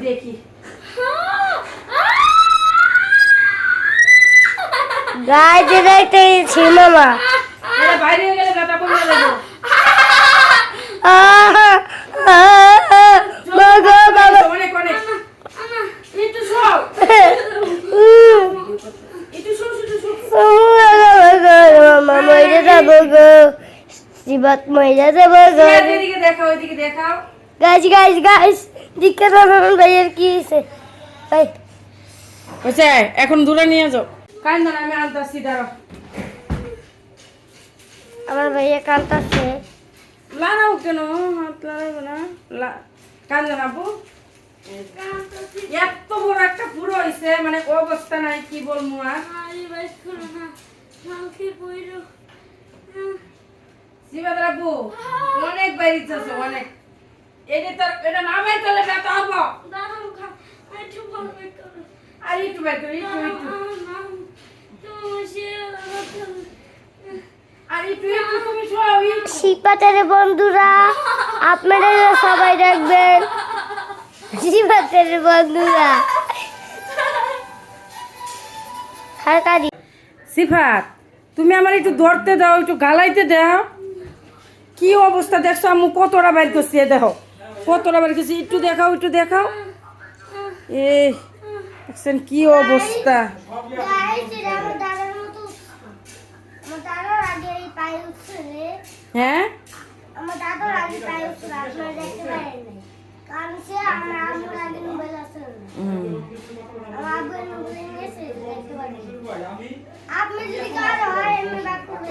দেখি গায়ে যেতে সিনেমা এটা বাইরে হয়ে গেলে ব্যথা পড়ে যাব একটু একটু শিবাত মরে যাব গো এদিকে দেখাও গাছ গাছ গাছ দিকে রহমান ভাইয়ের কি হয়েছে ভাই। হচ্ছে এখন দূরে নিয়ে যাও। কান্দন আমি আনতাছি দাঁড়াও আমার ভাইয়া কান্তাছে লাগাও কেন? হাত লাগাবো না। লা- কান্দন আপু। এত বড় একটা পুরো হয়েছে মানে অবস্থা নাই কি বলব আর? শিবাদ আপু অনেক বাইরে অনেক। এটা ব্যথা হব। আর একটু বের করো। একটু একটু বন্ধুরা আপনারা সবাই রাখবেন শিপাতের বন্ধুরা। হারকারি সিফাত তুমি আমার একটু ধরতে দাও একটু গালাইতে দাও। কি অবস্থা দেখছ আমি কতটা বাইর করছি দেখো। কতটা বাইর করছি একটু দেখাও একটু দেখাও। এ দেখছেন কি অবস্থা। আমার দাদার মতো আমার দাদার আগে এই পায়ে উঠছে হ্যাঁ? আপনি যদি কারও হয় ব্যাক করবে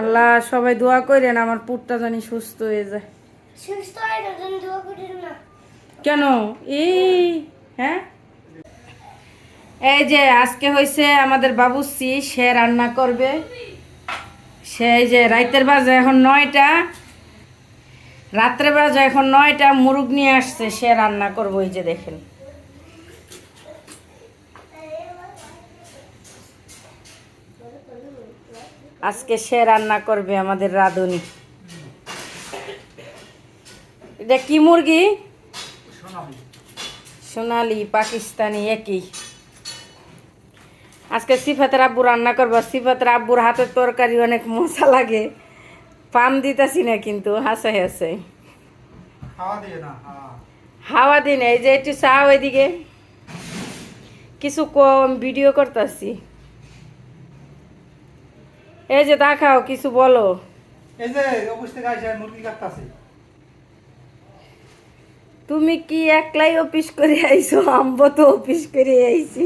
আল্লাহ সবাই দোয়া করেন আমার পুটটা জানি সুস্থ হয়ে যায়। সুস্থ হয়ে দোয়া করিন না। কেন? এই হ্যাঁ? এই যে আজকে হয়েছে আমাদের বাবুসি সে রান্না করবে। সে এই যে রাইতের বাজে এখন নয়টা। রাত্রে বাজে এখন নয়টা মুরগ নিয়ে আসছে সে রান্না করব এই যে দেখেন। আজকে সে রান্না করবে আমাদের রাঁধুনি। এটা কি মুরগি? সোনালি পাকিস্তানি একই। আজকে সিফাতের আব্বু রান্না করব। সিফাতের আব্বুর হাতের তরকারি অনেক মশা লাগে। পাম দিতাছি না কিন্তু হাসে হাসে। হাওয়া দিন এই যে একটু চা ওইদিকে। কিছু কম ভিডিও করতেছি। এই যে দেখাও কিছু বলো। এই যে অফিস থেকে আসে মুরগি কাটতাছি। তুমি কি একলাই অফিস করে আইছো? আম্ব তো অফিস করে আইছি।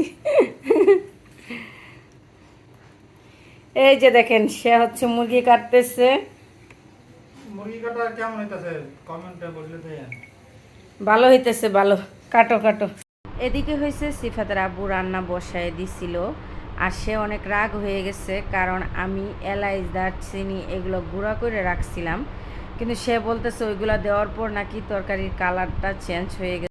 এই যে দেখেন সে হচ্ছে মুরগি কাটতেছে। মুরগি কাটা কেমন হইতাছে? কমেন্টে বললে ভালো হইতেছে ভালো। কাটো কাটো। এদিকে হয়েছে সিফাতের আব্বু রান্না বসায় দিছিল। আর সে অনেক রাগ হয়ে গেছে, কারণ আমি এলাইচ, দারচিনি এগুলো গুঁড়া করে রাখছিলাম। কিন্তু সে বলতেছে ওইগুলো দেওয়ার পর নাকি তরকারির কালারটা চেঞ্জ হয়ে গেছে।